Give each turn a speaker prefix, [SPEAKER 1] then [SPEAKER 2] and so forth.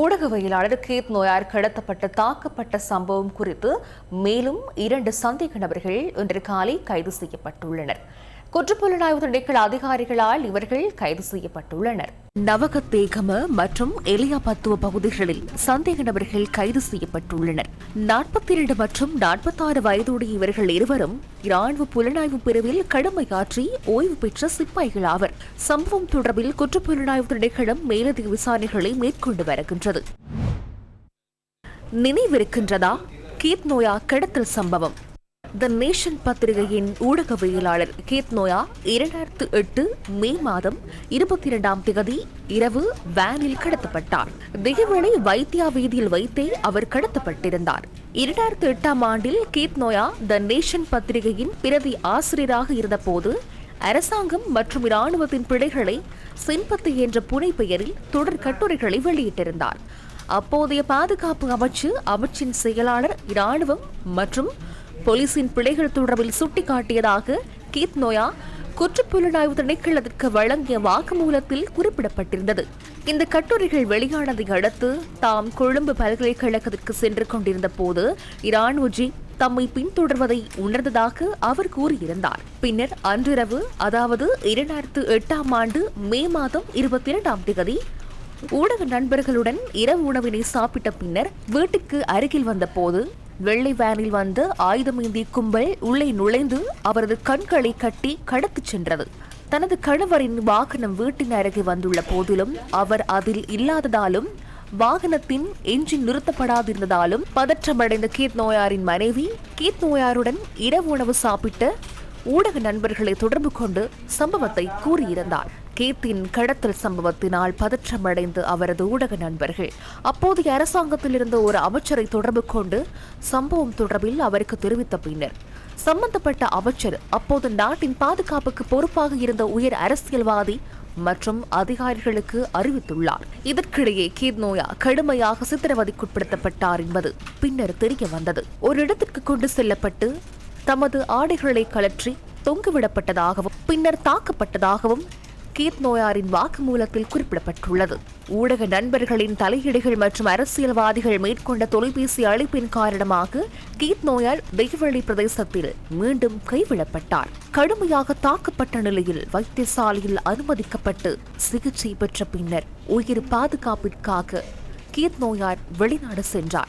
[SPEAKER 1] ஊடகவியலாளர் Keith Noyahr கடத்தப்பட்டு தாக்கப்பட்ட சம்பவம் குறித்து மேலும் இரண்டு சந்தேக நபர்கள் இன்று காலை கைது செய்யப்பட்டுள்ளனர். குற்றப்புலனாய்வு திணைக்கள அதிகாரிகளால் இவர்கள் கைது செய்யப்பட்டுள்ளனர். நவகத்தேகம மற்றும் எலியாபத்துவ பகுதிகளில் சந்தேக நபர்கள் கைது செய்யப்பட்டுள்ளனர். நாற்பத்தி இரண்டு மற்றும் நாற்பத்தாறு வயதுடைய இவர்கள் இருவரும் இராணுவ புலனாய்வு பிரிவில் கடுமையாற்றி ஓய்வு பெற்ற சிப்பாய்கள் ஆவர். சம்பவம் தொடர்பில் குற்றப்புலனாய்வு திணைக்களம் மேலதிக விசாரணைகளை மேற்கொண்டு வருகின்றது. நினைவிருக்கின்றதா? கீத் நோயா கடத்தல் சம்பவம். த நேஷன் பத்திரிகையின் ஊடகவியலாளர் கீத் நோயா இரண்டாயிரத்து எட்டு மே மாதம் இருபத்தி இரண்டாம் தேதி இரவு வேனில் கடத்தப்பட்டார். திகவனை வைத்தியா வீதியில் வைத்தே அவர் கடத்தப்பட்டிருந்தார். இரண்டாயிரத்து எட்டாம் ஆண்டில் கீத் நோயா த நேஷன் பத்திரிகையின் பிரதி ஆசிரியராக இருந்தபோது அரசாங்கம் மற்றும் இராணுவத்தின் பிழைகளை சிம்பத்து என்ற புனை பெயரில் தொடர் கட்டுரைகளை வெளியிட்டிருந்தார். அப்போதைய பாதுகாப்பு அமைச்சு அமைச்சின் செயலாளர் இராணுவம் மற்றும் போலீசின் பிழைகள் தொடர்பில் சுட்டிக்காட்டியதாக கீத் நோயா குற்றப்புலனாய்வு திணைக்களத்திற்கு வழங்கிய வாக்குமூலத்தில் குறிப்பிடப்பட்டிருந்தது. இந்த கட்டுரைகள் வெளியானதை அடுத்து தாம் கொழும்பு பல்கலைக்கழகத்திற்கு சென்று கொண்டிருந்த போது இராணுவ ஜீப் தம்மை பின்தொடர்வதை உணர்ந்ததாக அவர் கூறியிருந்தார். பின்னர் அன்றிரவு அதாவது இரண்டாயிரத்து எட்டாம் ஆண்டு மே மாதம் இருபத்தி இரண்டாம் தேதி ஊடக நண்பர்களுடன் இரவு உணவினை சாப்பிட்ட பின்னர் வீட்டுக்கு அருகில் வந்தபோது வெள்ளை வேனில் வந்த ஆயுதமேந்திய கும்பல் உள்ளே நுழைந்து அவரது கண்களை கட்டி கடத்திச் சென்றது. தனது கணவரின் வாகனம் வீட்டின் அருகே வந்துள்ள போதிலும் அவர் அதில் இல்லாததாலும் வாகனத்தின் என்ஜின் நிறுத்தப்படாதிருந்ததாலும் பதற்றமடைந்த கீத் நோயாரின் மனைவி கீத் நோயாருடன் இரவு உணவு சாப்பிட்ட ஊடக நண்பர்களை தொடர்பு கொண்டு சம்பவத்தை கூறியிருந்தார். கேத்தின் கடத்தல் சம்பவத்தினால் பதற்றமடைந்து அவரது ஊடக நண்பர்கள். அப்போதைய அரசாங்கத்தில் இருந்த ஒரு அமைச்சரை தொடர்பு கொண்டு சம்பவம் தொடர்பில் அவருக்கு தெரிவித்த பின்னர் சம்பந்தப்பட்ட அமைச்சர் அப்போது நாட்டின் பாதுகாப்புக்கு பொறுப்பாக இருந்த உயர் அரசியல்வாதி மற்றும் அதிகாரிகளுக்கு அறிவித்துள்ளார். இதற்கிடையே கீத் நோயா கடுமையாக சித்திரவதைக்குட்படுத்தப்பட்டார் என்பது பின்னர் தெரிய வந்தது. ஒரு இடத்திற்கு கொண்டு செல்லப்பட்டு தமது ஆடைகளை கலற்றி தொங்குவிடப்பட்டதாகவும் பின்னர் தாக்கப்பட்டதாகவும் கீத் நோயாரின் வாக்குமூலத்தில் குறிப்பிடப்பட்டுள்ளது. ஊடக நண்பர்களின் தலையீடுகள் மற்றும் அரசியல்வாதிகள் மேற்கொண்ட தொலைபேசி அழைப்பின் காரணமாக கீத் நோயார் தெய்வழி பிரதேசத்தில் மீண்டும் கைவிடப்பட்டார். கடுமையாக தாக்கப்பட்ட நிலையில் வைத்தியசாலையில் அனுமதிக்கப்பட்டு சிகிச்சை பெற்ற பின்னர் உயிர் பாதுகாப்பிற்காக கீத் நோயார் வெளிநாடு சென்றார்.